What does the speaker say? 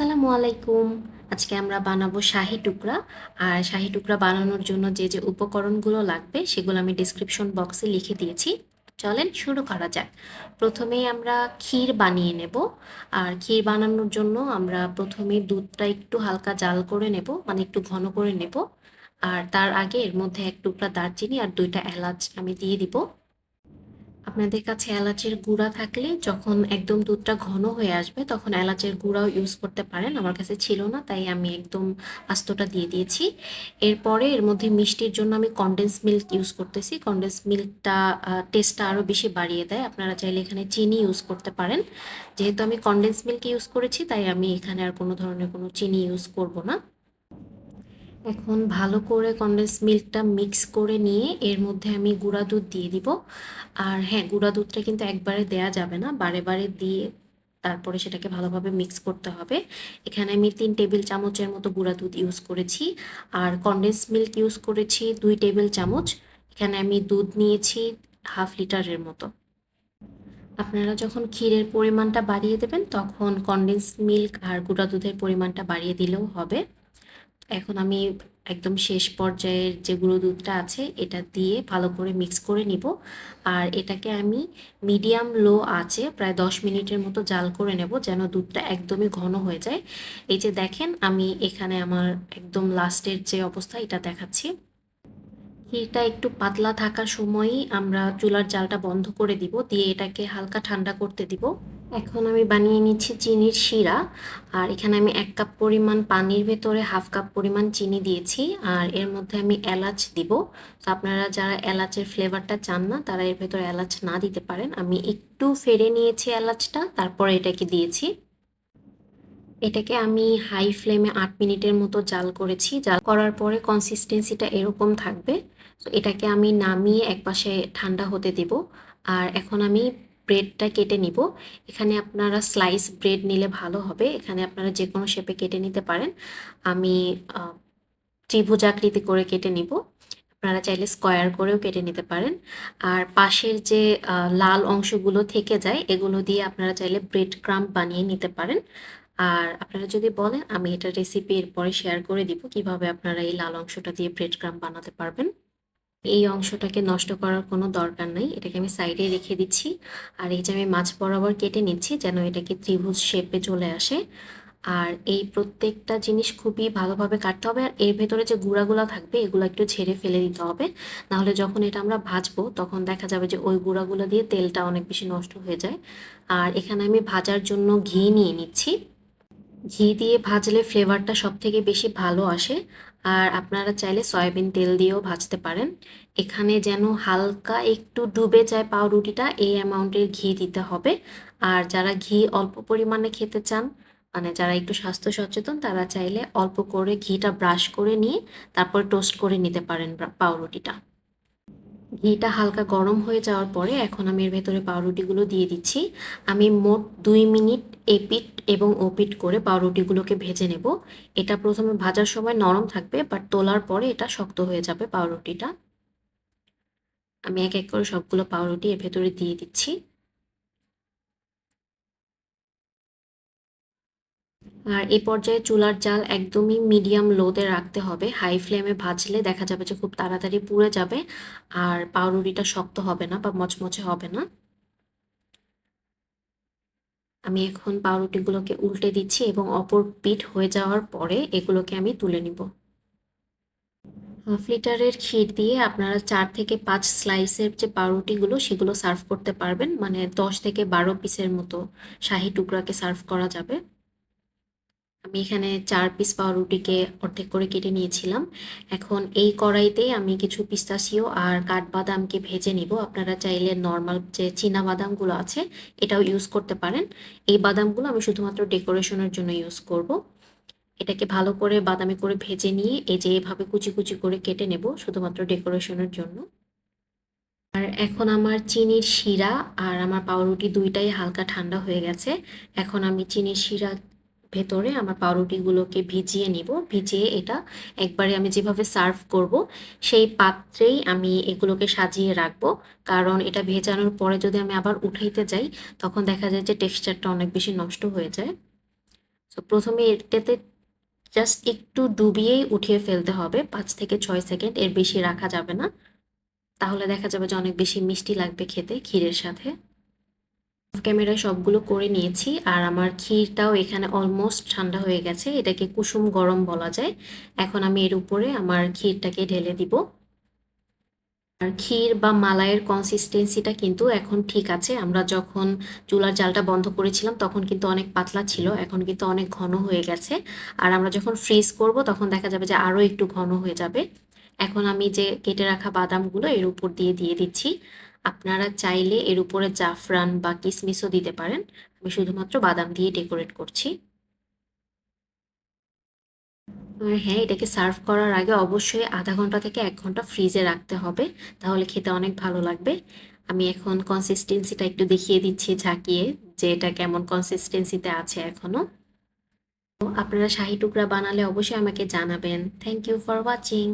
আসসালামু আলাইকুম। আজকে আমরা বানাবো শাহি টুকরা। আর শাহি টুকরা বানানোর জন্য যে যে উপকরণগুলো লাগবে সেগুলো আমি ডিসক্রিপশন বক্সে লিখে দিয়েছি। চলেন শুরু করা যাক। প্রথমেই আমরা ক্ষীর বানিয়ে নেব। আর ক্ষীর বানানোর জন্য আমরা প্রথমে দুধটা একটু হালকা জাল করে নেব মানে একটু ঘন করে নেব। আর তার আগে এর মধ্যে এক টুকরা দারচিনি আর দুইটা এলাচ আমি দিয়ে দিব। আপনাদের কাছে এলাচের গুঁড়া থাকলে যখন একদম দুধটা ঘন হয়ে আসবে, তখন এলাচের গুঁড়াও ইউজ করতে পারেন। আমার কাছে ছিল না, তাই আমি একদম আস্তটা দিয়ে দিয়েছি। এরপরে এর মধ্যে মিষ্টির জন্য আমি কনডেন্স মিল্ক ইউজ করতেছি। কনডেন্স মিল্কটা টেস্টটা আরও বেশি বাড়িয়ে দেয়। আপনারা চাইলে এখানে চিনি ইউজ করতে পারেন। যেহেতু আমি কনডেন্স মিল্ক ইউজ করেছি, তাই আমি এখানে আর কোনো ধরনের কোনো চিনি ইউজ করব না। এখন ভালো করে কনডেন্স মিল্কটা মিক্স করে নিয়ে এর মধ্যে আমি গুঁড়া দুধ দিয়ে দিব। আর হ্যাঁ গুঁড়া দুধটা কিন্তু একবারে দেয়া যাবে না, বারে বারে দিয়ে তারপরে সেটাকে ভালোভাবে মিক্স করতে হবে। এখানে আমি তিন টেবিল চামচের মতো গুঁড়া দুধ ইউজ করেছি। আর কনডেন্স মিল্ক ইউজ করেছি দুই টেবিল চামচ। এখানে আমি দুধ নিয়েছি হাফ লিটারের মতো। আপনারা যখন ক্ষীরের পরিমাণটা বাড়িয়ে দেবেন, তখন কনডেন্স মিল্ক আর গুঁড়া দুধের পরিমাণটা বাড়িয়ে দিলেও হবে। এখন আমি একদম শেষ পর্যায়ের যে গুঁড়ো দুধটা আছে, এটা দিয়ে ভালো করে মিক্স করে নিব। আর এটাকে আমি মিডিয়াম লো আছে, প্রায় দশ মিনিটের মতো জাল করে নেব যেন দুধটা একদমই ঘন হয়ে যায়। এই যে দেখেন, আমি এখানে আমার একদম লাস্টের যে অবস্থা, এটা দেখাচ্ছি। ক্ষীরটা একটু পাতলা থাকার সময়ই আমরা চুলার জালটা বন্ধ করে দিব, দিয়ে এটাকে হালকা ঠান্ডা করতে দিব। এখন আমি বানিয়ে নিচ্ছি চিনির শিরা, আর এখানে আমি এক কাপ পরিমাণ পানির ভেতরে হাফ কাপ পরিমাণ চিনি দিয়েছি, আর এর মধ্যে আমি এলাচ দিব। তো আপনারা যারা এলাচের ফ্লেভারটা চান না, তারা এর ভেতরে এলাচ না দিতে পারেন। আমি একটু ফেড়ে নিয়েছি এলাচটা, তারপরে এটাকে দিয়েছি। এটাকে আমি হাই ফ্লেমে আট মিনিটের মতো জাল করেছি। জাল করার পরে কনসিস্টেন্সিটা এরকম থাকবে। তো এটাকে আমি নামিয়ে একপাশে ঠান্ডা হতে দিব। আর এখন আমি ব্রেডটা কেটে নিব। এখানে আপনারা স্লাইস ব্রেড নিলে ভালো হবে। এখানে আপনারা যে কোনো শেপে কেটে নিতে পারেন। আমি ত্রিভুজাকৃতি করে কেটে নিব। আপনারা চাইলে স্কোয়ার করেও কেটে নিতে পারেন। আর পাশের যে লাল অংশগুলো থেকে যায়, এগুলো দিয়ে আপনারা চাইলে ব্রেড ক্রাম্প বানিয়ে নিতে পারেন। আর আপনারা যদি বলেন, আমি এটা রেসিপি এরপরে শেয়ার করে দিব, কীভাবে আপনারা এই লাল অংশটা দিয়ে ব্রেড ক্রাম্প বানাতে পারবেন। এই অংশটাকে নষ্ট করার কোনো দরকার নাই। এটাকে আমি সাইডে রেখে দিচ্ছি। আর এই যে আমি মাছ বরাবর কেটে নিচ্ছি, যেন এটাকে ত্রিভুজ শেপে চলে আসে। আর এই প্রত্যেকটা জিনিস খুবই ভালোভাবে কাটতে হবে। আর এর ভেতরে যে গুঁড়াগুলো থাকবে, এগুলো একটু ঝেড়ে ফেলে দিতে হবে। নাহলে যখন এটা আমরা ভাজবো, তখন দেখা যাবে যে ওই গুঁড়াগুলো দিয়ে তেলটা অনেক বেশি নষ্ট হয়ে যায়। আর এখানে আমি ভাজার জন্য ঘি নিয়ে নিচ্ছি। ঘি দিয়ে ভাজলে ফ্লেভারটা সব থেকে বেশি ভালো আসে। আর আপনারা চাইলে সয়াবিন তেল দিয়েও ভাজতে পারেন। এখানে যেন হালকা একটু ডুবে যায় পাউরুটিটা, এই অ্যামাউন্টের ঘি দিতে হবে। আর যারা ঘি অল্প পরিমাণে খেতে চান মানে যারা একটু স্বাস্থ্য সচেতন, তারা চাইলে অল্প করে ঘিটা ব্রাশ করে নিয়ে তারপর টোস্ট করে নিতে পারেন পাউরুটিটা। ঘিটা হালকা গরম হয়ে যাওয়ার পরে এখন আমি এর ভেতরে পাউরুটিগুলো দিয়ে দিচ্ছি। আমি মোট দুই মিনিট এপিট এবং ওপিট করে পাউরুটিগুলোকে ভেজে নেব। এটা প্রথমে ভাজার সময় নরম থাকবে বাট তোলার পরে এটা শক্ত হয়ে যাবে পাউরুটিটা। আমি এক এক করে সবগুলো পাউরুটি এর ভেতরে দিয়ে দিচ্ছি। আর এই পর্যায়ে চুলার জাল একদমই মিডিয়াম লোতে রাখতে হবে। হাই ফ্লেমে ভাজলে দেখা যাবে যে খুব তাড়াতাড়ি পুড়ে যাবে, আর পাউরুটিটা শক্ত হবে না বা মচমচে হবে না। আমি এখন পাউরুটিগুলোকে উল্টে দিচ্ছি এবং অপর পিঠ হয়ে যাওয়ার পরে এগুলোকে আমি তুলে নিব। হাফ লিটারের ক্ষীর দিয়ে আপনারা চার থেকে পাঁচ স্লাইসের যে পাউরুটিগুলো সেগুলো সার্ভ করতে পারবেন মানে দশ থেকে বারো পিসের মতো শাহি টুকরাকে সার্ভ করা যাবে। আমি এখানে চার পিস পাউরুটিকে অর্ধেক করে কেটে নিয়েছিলাম। এখন এই কড়াইতেই আমি কিছু পিস্তাশিও আর কাঠবাদামকে ভেজে নিব। আপনারা চাইলে নর্মাল যে চীনা বাদামগুলো আছে, এটাও ইউজ করতে পারেন। এই বাদামগুলো আমি শুধুমাত্র ডেকোরেশনের জন্য ইউজ করব। এটাকে ভালো করে বাদামি করে ভেজে নিয়ে এই যে এভাবে কুচি কুচি করে কেটে নেব শুধুমাত্র ডেকোরেশনের জন্য। আর এখন আমার চিনির শিরা আর আমার পাউরুটি দুইটাই হালকা ঠান্ডা হয়ে গেছে। এখন আমি চিনির শিরা ভেতরে আমার পাউরুটিগুলোকে ভিজিয়ে নিব। ভিজিয়ে এটা একবারে আমি যেভাবে সার্ভ করব, সেই পাত্রেই আমি এগুলোকে সাজিয়ে রাখব। কারণ এটা ভেজানোর পরে যদি আমি আবার উঠাইতে যাই, তখন দেখা যায় যে টেক্সচারটা অনেক বেশি নষ্ট হয়ে যায়। সো প্রথমে এটাতে জাস্ট একটু ডুবিয়েই উঠিয়ে ফেলতে হবে। পাঁচ থেকে ছয় সেকেন্ড এর বেশি রাখা যাবে না। তাহলে দেখা যাবে যে অনেক বেশি মিষ্টি লাগবে খেতে ক্ষীরের সাথে। ক্যামেরায় সবগুলো করে নিয়েছি আর আমার ক্ষীরটাও এখানে অলমোস্ট ঠান্ডা হয়ে গেছে। এটাকে কুসুম গরম বলা যায়। এখন আমি এর উপরে আমার ক্ষীরটাকে ঢেলে দিব। আর ক্ষীর বা মালাইয়ের কনসিস্টেন্সিটা কিন্তু এখন ঠিক আছে। আমরা যখন চুলার জালটা বন্ধ করেছিলাম তখন কিন্তু অনেক পাতলা ছিল। এখন কিন্তু অনেক ঘন হয়ে গেছে। আর আমরা যখন ফ্রিজ করব তখন দেখা যাবে যে আরও একটু ঘন হয়ে যাবে। এখন আমি যে কেটে রাখা বাদামগুলো এর উপর দিয়ে দিয়ে দিচ্ছি। আপনারা চাইলে এর উপরে জাফরান বা কিসমিসও দিতে পারেন। আমি শুধুমাত্র বাদাম দিয়ে ডেকোরেট করছি। হ্যাঁ এটাকে সার্ভ করার আগে অবশ্যই আধা ঘণ্টা থেকে এক ঘণ্টা ফ্রিজে রাখতে হবে, তাহলে খেতে অনেক ভালো লাগবে। আমি এখন কনসিস্টেন্সিটা একটু দেখিয়ে দিচ্ছি ঝাঁকিয়ে যে এটা কেমন কনসিস্টেন্সিতে আছে এখনও আপনারা শাহি টুকরা বানালে অবশ্যই আমাকে জানাবেন। Thank you for watching